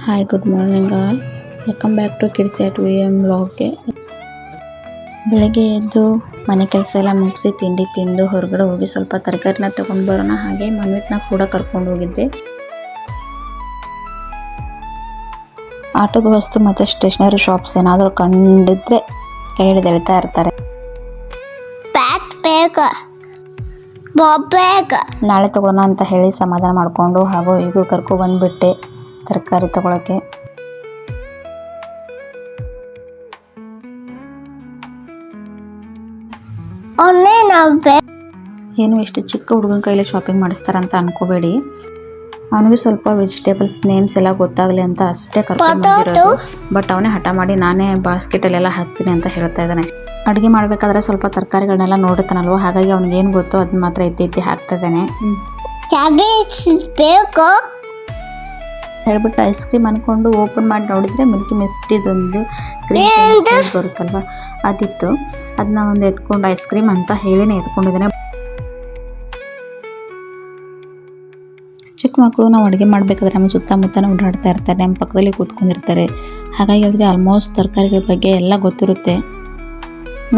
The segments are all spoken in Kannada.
Hi good morning all welcome back to kids at V M ಬ್ಲಾಗ್ಗೆ ಬೆಳಗ್ಗೆ ಎದ್ದು ಮನೆ ಕೆಲಸ ಎಲ್ಲ ಮುಗಿಸಿ ತಿಂಡಿ ತಿಂದು ಹೊರಗಡೆ ಹೋಗಿ ಸ್ವಲ್ಪ ತರಕಾರಿನ ತೊಗೊಂಡು ಬರೋಣ ಹಾಗೆ ಮನ್ವಿತ್ನ ಕೂಡ ಕರ್ಕೊಂಡು ಹೋಗಿದ್ದೆ. ಆಟೋದ ವಸ್ತು ಮತ್ತು ಸ್ಟೇಷನರಿ ಶಾಪ್ಸ್ ಏನಾದರೂ ಕಂಡಿದ್ರೆ ಕೈ ಹಿಡಿದು ಎಳಿತಾ ಇರ್ತಾರೆ ನಾಳೆ ತಗೋಣ ಅಂತ ಹೇಳಿ ಸಮಾಧಾನ ಮಾಡಿಕೊಂಡು ಹಾಗೂ ಈಗೂ ಕರ್ಕೊ ಬಂದುಬಿಟ್ಟೆ. ತರಕಾರಿ ತಗೊಳಕ್ಕೆ. ಏನು ಎಷ್ಟು ಚಿಕ್ಕ ಹುಡುಗನ ಕೈಲಿ ಶಾಪಿಂಗ್ ಮಾಡಿಸ್ತಾರಂತ ಅನ್ಕೋಬೇಡಿ. ಅವನಿಗೆ ಸ್ವಲ್ಪ ವೆಜಿಟೇಬಲ್ಸ್ ನೇಮ್ಸ್ ಎಲ್ಲ ಗೊತ್ತಾಗಲಿ ಅಂತ ಅಷ್ಟೇ ಕರ್ಕೊಂಡು ಬಟ್ ಅವನೇ ಹಠ ಮಾಡಿ ನಾನೇ ಬಾಸ್ಕೆಟಲ್ಲೆಲ್ಲ ಹಾಕ್ತೀನಿ ಅಂತ ಹೇಳ್ತಾ ಇದ್ದಾನೆ. ಅಡುಗೆ ಮಾಡಬೇಕಾದ್ರೆ ಸ್ವಲ್ಪ ತರಕಾರಿಗಳನ್ನೆಲ್ಲ ನೋಡಿರ್ತಾನಲ್ವ? ಹಾಗಾಗಿ ಅವ್ನಿಗೆ ಏನು ಗೊತ್ತೋ ಅದನ್ನ ಮಾತ್ರ ಎತ್ತಿ ಎತ್ತಿ ಹಾಕ್ತಾ ಇದ್ದಾನೆ. ಕ್ಯಾಬೇಜ್ ಬೇಕು. ಹೇಳ್ಬಿಟ್ಟು ಐಸ್ ಕ್ರೀಮ್ ಅನ್ಕೊಂಡು ಓಪನ್ ಮಾಡಿ ನೋಡಿದ್ರೆ ಮಿಲ್ಕಿ ಮಿಸ್ಟಿದೊಂದು? ಕ್ರೀಮ್ ಬರುತ್ತಲ್ವ? ಅದಿತ್ತು. ಅದನ್ನ ಒಂದು ಎತ್ಕೊಂಡು ಐಸ್ ಕ್ರೀಮ್ ಅಂತ ಹೇಳಿನೇ ಎತ್ಕೊಂಡಿದ್ದಾನೆ. ಚಿಕ್ಕ ಮಕ್ಕಳು ನಾವು ಅಡುಗೆ ಮಾಡಬೇಕಾದ್ರೆ ನಮ್ಮ ಸುತ್ತಮುತ್ತ ಓಡಾಡ್ತಾ ಇರ್ತಾರೆ ನಮ್ಮ ಪಕ್ಕದಲ್ಲಿ ಕೂತ್ಕೊಂಡಿರ್ತಾರೆ. ಹಾಗಾಗಿ ಅವ್ರಿಗೆ ಆಲ್ಮೋಸ್ಟ್ ತರಕಾರಿಗಳ ಬಗ್ಗೆ ಎಲ್ಲ ಗೊತ್ತಿರುತ್ತೆ.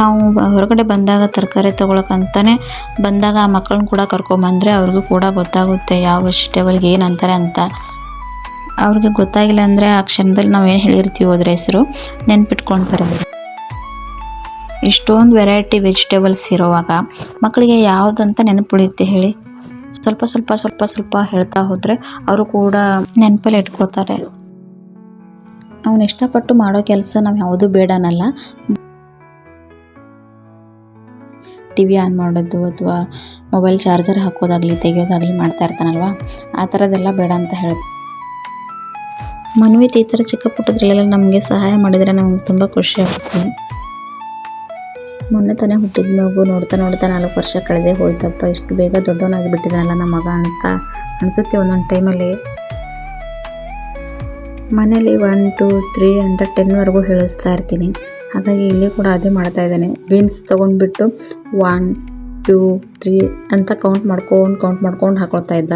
ನಾವು ಹೊರಗಡೆ ಬಂದಾಗ ತರಕಾರಿ ತೊಗೊಳಕ್ಕಂತಾನೆ ಬಂದಾಗ ಆ ಮಕ್ಕಳನ್ನ ಕೂಡ ಕರ್ಕೊಂಬಂದರೆ ಅವ್ರಿಗೂ ಕೂಡ ಗೊತ್ತಾಗುತ್ತೆ ಯಾವ ವೆಜಿಟೇಬಲ್ಗೆ ಏನು ಅಂತಾರೆ ಅಂತ. ಅವ್ರಿಗೆ ಗೊತ್ತಾಗಿಲ್ಲ ಅಂದರೆ ಆ ಕ್ಷಣದಲ್ಲಿ ನಾವು ಏನು ಹೇಳಿರ್ತೀವಿ ಹೆಸರು? ನೆನ್ಪಿಟ್ಕೊಳ್ತಾರೆ ಇಷ್ಟೊಂದು ವೆರೈಟಿ ವೆಜಿಟೇಬಲ್ಸ್ ಇರೋವಾಗ ಮಕ್ಕಳಿಗೆ ಯಾವುದಂತ ನೆನಪುಳಿಯುತ್ತೆ ಹೇಳಿ? ಸ್ವಲ್ಪ ಸ್ವಲ್ಪ ಸ್ವಲ್ಪ ಸ್ವಲ್ಪ ಹೇಳ್ತಾ ಹೋದರೆ ಅವರು ಕೂಡ ನೆನಪಲ್ಲಿ ಇಟ್ಕೊಳ್ತಾರೆ. ಅವನು ಇಷ್ಟಪಟ್ಟು ಮಾಡೋ ಕೆಲಸ ನಾವು ಯಾವುದೂ ಬೇಡನಲ್ಲ ಟಿ ವಿ ಆನ್ ಮಾಡೋದು ಅಥವಾ ಮೊಬೈಲ್ ಚಾರ್ಜರ್ ಹಾಕೋದಾಗಲಿ ತೆಗೆಯೋದಾಗಲಿ ಮಾಡ್ತಾ ಇರ್ತಾನಲ್ವ? ಆ ಥರದ್ದೆಲ್ಲ ಬೇಡ ಅಂತ ಹೇಳಿ ಮನ್ವಿತ್ ಈ ಥರ ಚಿಕ್ಕ ಪುಟ್ಟದ್ರಲ್ಲೆಲ್ಲ ನಮಗೆ ಸಹಾಯ ಮಾಡಿದರೆ ನಮ್ಗೆ ತುಂಬ ಖುಷಿ ಆಗುತ್ತೆ. ಮೊನ್ನೆ ತಾನೇ ಹುಟ್ಟಿದ ಮಗು ನೋಡ್ತಾ ನೋಡ್ತಾ ನಾಲ್ಕು ವರ್ಷ ಕಳೆದೇ ಹೋಯ್ತಪ್ಪ. ಇಷ್ಟು ಬೇಗ ದೊಡ್ಡವನಾಗಿ ಬಿಟ್ಟಿದ್ದಾನಲ್ಲ ನಮ್ಮ ಮಗ ಅಂತ ಅನಿಸುತ್ತೆ ಒಂದೊಂದು ಟೈಮಲ್ಲಿ. ಮನೇಲಿ ಒನ್ ಟು ತ್ರೀ ಅಂತ ಟೆನ್ವರೆಗೂ ಹೇಳಿಸ್ತಾ ಇರ್ತೀನಿ. ಹಾಗಾಗಿ ಇಲ್ಲಿ ಕೂಡ ಅದೇ ಮಾಡ್ತಾ ಇದ್ದಾನೆ. ಬೀನ್ಸ್ ತೊಗೊಂಡ್ಬಿಟ್ಟು ಒನ್ ಟೂ ತ್ರೀ ಅಂತ ಕೌಂಟ್ ಮಾಡ್ಕೊಂಡು ಕೌಂಟ್ ಮಾಡ್ಕೊಂಡು ಹಾಕೊಳ್ತಾ ಇದ್ದ.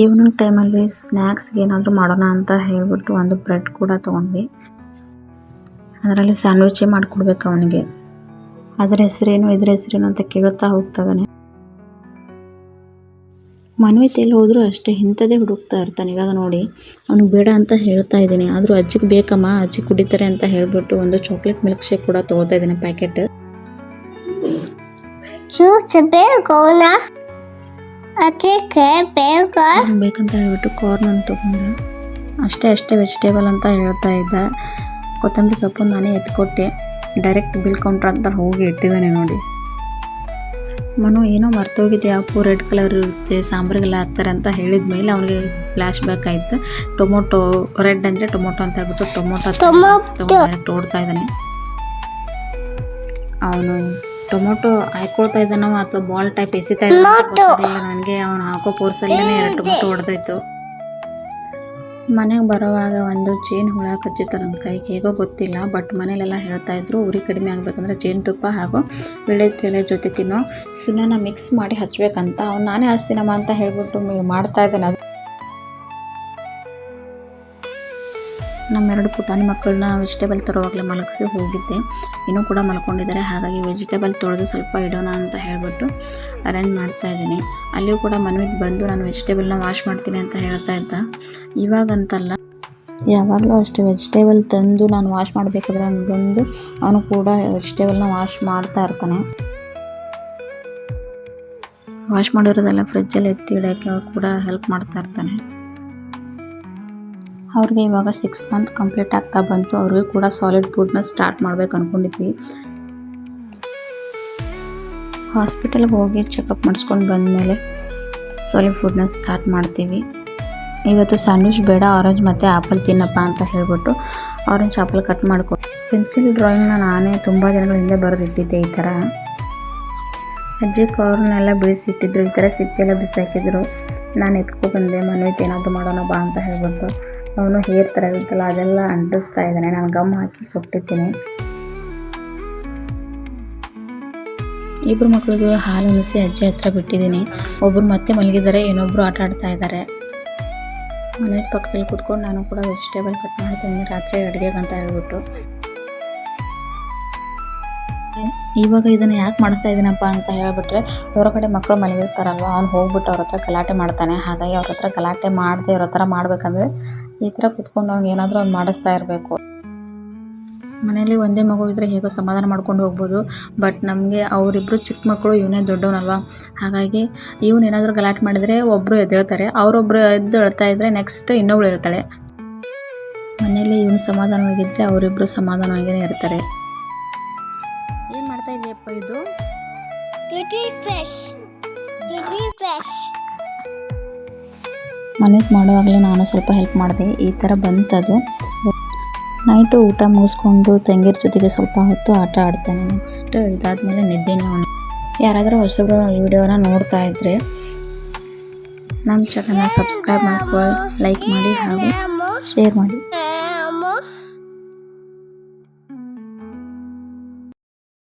ಈವ್ನಿಂಗ್ ಟೈಮಲ್ಲಿ ಸ್ನ್ಯಾಕ್ಸ್ಗೆ ಏನಾದರೂ ಮಾಡೋಣ ಅಂತ ಹೇಳಿಬಿಟ್ಟು ಒಂದು ಬ್ರೆಡ್ ಕೂಡ ತೊಗೊಂಡ್ವಿ. ಅದರಲ್ಲಿ ಸ್ಯಾಂಡ್ವಿಚೇ ಮಾಡಿಕೊಡ್ಬೇಕು ಅವನಿಗೆ. ಅದರ ಹೆಸರೇನು, ಇದ್ರ ಹೆಸರೇನು ಅಂತ ಕೇಳುತ್ತಾ ಹೋಗ್ತಾವೆ ಮನ್ವಿತ್ ಎಲ್ಲಿ ಹೋದರೂ ಅಷ್ಟೇ ಇಂಥದ್ದೇ ಹುಡುಕ್ತಾ ಇರ್ತಾನೆ ಇವಾಗ ನೋಡಿ. ಅವನಿಗೆ ಬೇಡ ಅಂತ ಹೇಳ್ತಾ ಇದ್ದೀನಿ. ಆದರೂ ಅಜ್ಜಿಗೆ ಬೇಕಮ್ಮ, ಅಜ್ಜಿ ಕುಡಿತಾರೆ ಅಂತ ಹೇಳಿಬಿಟ್ಟು ಒಂದು ಚಾಕ್ಲೇಟ್ ಮಿಲ್ಕ್ ಶೇಕ್ ಕೂಡ ತೊಗೊಳ್ತಾ ಇದ್ದೀನಿ ಪ್ಯಾಕೆಟ್ ಅದಕ್ಕೆ ಬೇಗ. ಬೇಕಂತ ಹೇಳ್ಬಿಟ್ಟು ಕಾರ್ನ್ ಅಂತ ತೊಗೊಂಡೆ ಅಷ್ಟೇ ಅಷ್ಟೇ ವೆಜಿಟೇಬಲ್ ಅಂತ ಹೇಳ್ತಾ ಇದ್ದ. ಕೊತ್ತಂಬರಿ ಸೊಪ್ಪು ನಾನೇ ಎತ್ಕೊಟ್ಟೆ. ಡೈರೆಕ್ಟ್ ಬಿಲ್ ಕೌಂಟ್ರ್ ಅಂತ ಹೋಗಿ ಇಟ್ಟಿದ್ದಾನೆ ನೋಡಿ. ಮನು ಏನೋ ಮರ್ತೋಗಿದೆ ಅಪ್ಪು ರೆಡ್ ಕಲರ್ ಇರುತ್ತೆ ಸಾಂಬಾರಿಗೆಲ್ಲ ಹಾಕ್ತಾರೆ ಅಂತ ಹೇಳಿದ ಮೇಲೆ ಅವನಿಗೆ ಫ್ಲ್ಯಾಶ್ ಬ್ಯಾಕ್ ಆಯಿತು. ಟೊಮೊಟೊ ರೆಡ್ ಅಂದರೆ ಟೊಮೊಟೊ ಅಂತ ಹೇಳ್ಬಿಟ್ಟು ಟೊಮೊಟೊ ಟೊಮೊಟೊ. ಡೈರೆಕ್ಟ್ ಓಡ್ತಾ ಇದ್ದಾನೆ. ಅವನು ಟೊಮೊಟೊ ಹಾಕೊಳ್ತಾ ಇದ್ದಾನೋ ಅಥವಾ ಬಾಲ್ ಟೈಪ್ ಎಸಿತಾ ಇದ್ದಾನೆ ನನಗೆ ಅವನು ಹಾಕೋ ಪೋರ್ಸಲ್ಲೇ ಎರಡು ಟೊಮೊಟೊ ಹೊಡೆದೋಯ್ತು ಮನೆಗೆ ಬರೋವಾಗ ಒಂದು ಚೇನ್ ಹುಳ ಕಚ್ಚಿತ್ತು ನನ್ನ ಕೈಗೆ ಹೇಗೋ ಗೊತ್ತಿಲ್ಲ ಬಟ್ ಮನೇಲೆಲ್ಲ ಹೇಳ್ತಾ ಇದ್ರು ಉರಿ ಕಡಿಮೆ ಆಗಬೇಕಂದ್ರೆ ಜೇನುತುಪ್ಪ ಹಾಗೂ ತಲೆ ಜೊತೆ ತಿನ್ನೋ ಸುಣ್ಣನ ಮಿಕ್ಸ್ ಮಾಡಿ ಹಚ್ಚಬೇಕಂತ ಅವ್ನು ನಾನೇ ಹಚ್ತೀನಮ್ಮ ಅಂತ ಹೇಳ್ಬಿಟ್ಟು ಮಾಡ್ತಾ ಇದ್ದಾನೆ. ಅದು ನಮ್ಮೆರಡು ಪುಟಾಣಿ ಮಕ್ಕಳನ್ನ ವೆಜಿಟೇಬಲ್ ತರುವಾಗಲೇ ಮಲಗಿಸಿ ಹೋಗಿದ್ದೆ. ಇನ್ನೂ ಕೂಡ ಮಲ್ಕೊಂಡಿದ್ದಾರೆ. ಹಾಗಾಗಿ ವೆಜಿಟೇಬಲ್ ತೊಳೆದು ಸ್ವಲ್ಪ ಇಡೋಣ ಅಂತ ಹೇಳ್ಬಿಟ್ಟು ಅರೇಂಜ್ ಮಾಡ್ತಾ ಇದ್ದೀನಿ. ಅಲ್ಲಿಯೂ ಕೂಡ ಮನವಿದ್ದು ಬಂದು, ನಾನು ವೆಜಿಟೇಬಲ್ನ ವಾಶ್ ಮಾಡ್ತೀನಿ ಅಂತ ಹೇಳ್ತಾ ಇದ್ದ. ಇವಾಗಂತಲ್ಲ ಯಾವಾಗಲೂ ಅಷ್ಟೇ ವೆಜಿಟೇಬಲ್ ತಂದು ನಾನು ವಾಶ್ ಮಾಡಬೇಕಾದ್ರೆ ನಾನು ಬಂದು, ಅವನು ಕೂಡ ವೆಜಿಟೇಬಲ್ನ ವಾಶ್ ಮಾಡ್ತಾ ಇರ್ತಾನೆ. ವಾಶ್ ಮಾಡಿರೋದೆಲ್ಲ ಫ್ರಿಜ್ಜಲ್ಲಿ ಎತ್ತಿ ಇಡೋಕ್ಕೆ ಅವ್ರು ಕೂಡ ಹೆಲ್ಪ್ ಮಾಡ್ತಾ ಇರ್ತಾನೆ. ಅವ್ರಿಗೆ ಇವಾಗ ಸಿಕ್ಸ್ ಮಂತ್ ಕಂಪ್ಲೀಟ್ ಆಗ್ತಾ ಬಂತು, ಅವ್ರಿಗೂ ಕೂಡ ಸಾಲಿಡ್ ಫುಡ್ನ ಸ್ಟಾರ್ಟ್ ಮಾಡ್ಬೇಕು ಅಂದ್ಕೊಂಡಿದ್ವಿ ಹಾಸ್ಪಿಟಲ್ಗೆ ಹೋಗಿ ಚೆಕಪ್ ಮಾಡಿಸ್ಕೊಂಡು ಬಂದಮೇಲೆ ಸಾಲಿಡ್ ಫುಡ್ನ ಸ್ಟಾರ್ಟ್ ಮಾಡ್ತೀವಿ. ಇವತ್ತು ಸ್ಯಾಂಡ್ವಿಚ್ ಬೇಡ ಆರೆಂಜ್ ಮತ್ತು ಆ್ಯಪಲ್ ತಿನ್ನಪ್ಪ ಅಂತ ಹೇಳ್ಬಿಟ್ಟು ಆರೆಂಜ್ ಆ್ಯಪಲ್ ಕಟ್ ಮಾಡಿಕೊಟ್ಟು ಪೆನ್ಸಿಲ್ ಡ್ರಾಯಿಂಗ್ನ ನಾನೇ ತುಂಬ ದಿನಗಳ ಹಿಂದೆ ಬರೆದಿಟ್ಟಿದ್ದೆ ಈ ಥರ ಅಜ್ಜಿ ಕವ್ರನ್ನೆಲ್ಲ ಬಿಡಿಸಿಟ್ಟಿದ್ರು, ಈ ಥರ ಸಿಪ್ಪೆಲ್ಲ ಬಿಸಾಕಿದ್ರು. ನಾನು ಎತ್ಕೊ ಬಂದೆ ಮನೆ ಏನಾದರೂ ಮಾಡೋಣ ಬಾ ಅಂತ ಹೇಳ್ಬಿಟ್ಟು. ಅವನು ಹೇರ್ ಥರ ಇರುತ್ತಲ್ಲ, ಅದೆಲ್ಲ ಅಂಟಿಸ್ತಾ ಇದ್ದಾನೆ. ನಾನು ಗಮ್ ಹಾಕಿ ಕೊಟ್ಟಿದ್ದೀನಿ ಇಬ್ಬರು ಮಕ್ಕಳಿಗೂ ಹಾಲು ಉಣಿಸಿ ಅಜ್ಜಿ ಹತ್ರ ಬಿಟ್ಟಿದ್ದೀನಿ. ಒಬ್ಬರು ಮತ್ತೆ ಮಲಗಿದ್ದಾರೆ ಇನ್ನೊಬ್ಬರು ಆಟ ಆಡ್ತಾ ಇದ್ದಾರೆ. ಮನೆ ಪಕ್ಕದಲ್ಲಿ ಕೂತ್ಕೊಂಡು ನಾನು ಕೂಡ ವೆಜಿಟೇಬಲ್ ಕಟ್ ಮಾಡ್ತೀನಿ. ರಾತ್ರಿ ಅಡುಗೆಗೆ ಅಂತ ಹೇಳ್ಬಿಟ್ಟು. ಇವಾಗ ಇದನ್ನು ಯಾಕೆ ಮಾಡಿಸ್ತಾ ಇದ್ದೀನಪ್ಪ ಅಂತ ಹೇಳಿಬಿಟ್ರೆ ಹೊರಗಡೆ ಮಕ್ಕಳು ಮಲಗಿರ್ತಾರಲ್ವ? ಅವ್ನು ಹೋಗ್ಬಿಟ್ಟು ಅವ್ರ ಹತ್ರ ಗಲಾಟೆ ಮಾಡ್ತಾನೆ. ಹಾಗಾಗಿ ಅವ್ರ ಹತ್ರ ಗಲಾಟೆ ಮಾಡದೆ ಇರೋ ಥರ ಮಾಡ್ಬೇಕಂದ್ರೆ ಈ ಥರ ಕುತ್ಕೊಂಡು ಅವ್ನಿಗೆ ಏನಾದರೂ ಅವ್ನು ಮಾಡಿಸ್ತಾ ಇರಬೇಕು. ಮನೇಲಿ ಒಂದೇ ಮಗು ಇದ್ದರೆ ಹೇಗೋ ಸಮಾಧಾನ ಮಾಡ್ಕೊಂಡು ಹೋಗ್ಬೋದು. ಬಟ್ ನಮಗೆ ಅವರಿಬ್ಬರು ಚಿಕ್ಕ ಮಕ್ಕಳು ಇವನೇ ದೊಡ್ಡವನಲ್ವ? ಹಾಗಾಗಿ ಇವನು ಏನಾದರೂ ಗಲಾಟೆ ಮಾಡಿದರೆ ಒಬ್ಬರು ಎದ್ದೇಳ್ತಾರೆ. ಅವರೊಬ್ಬರು ಎದ್ದು ಹೇಳ್ತಾ ಇದ್ದರೆ ನೆಕ್ಸ್ಟ್ ಇನ್ನೊಬ್ಳು ಇರ್ತಾಳೆ. ಮನೇಲಿ ಇವನು ಸಮಾಧಾನವಾಗಿದ್ದರೆ ಅವರಿಬ್ಬರು ಸಮಾಧಾನವಾಗಿಯೇ ಇರ್ತಾರೆ. ಇದು? ಮನೆಗೆ ಮಾಡುವಾಗಲೇ ನಾನು ಸ್ವಲ್ಪ ಹೆಲ್ಪ್ ಮಾಡಿದೆ. ಈ ಥರ ಬಂತದು. ನೈಟು ಊಟ ಮುಗಿಸ್ಕೊಂಡು ತಂಗಿರ ಜೊತೆಗೆ ಸ್ವಲ್ಪ ಹೊತ್ತು ಆಟ ಆಡ್ತಾನೆ. ನೆಕ್ಸ್ಟ್ ಇದಾದಮೇಲೆ ನಿದ್ದೆನೇ ಅವನು ಯಾರಾದರೂ ಹೊಸಬ್ರು ಈ ವಿಡಿಯೋನ ನೋಡ್ತಾ ಇದ್ದರೆ ನಮ್ಮ ಚಾನಲ್ನ ಸಬ್ಸ್ಕ್ರೈಬ್ ಮಾಡ್ಕೊಳ್ಳಿ ಲೈಕ್ ಮಾಡಿ ಹಾಗೂ ಶೇರ್ ಮಾಡಿ.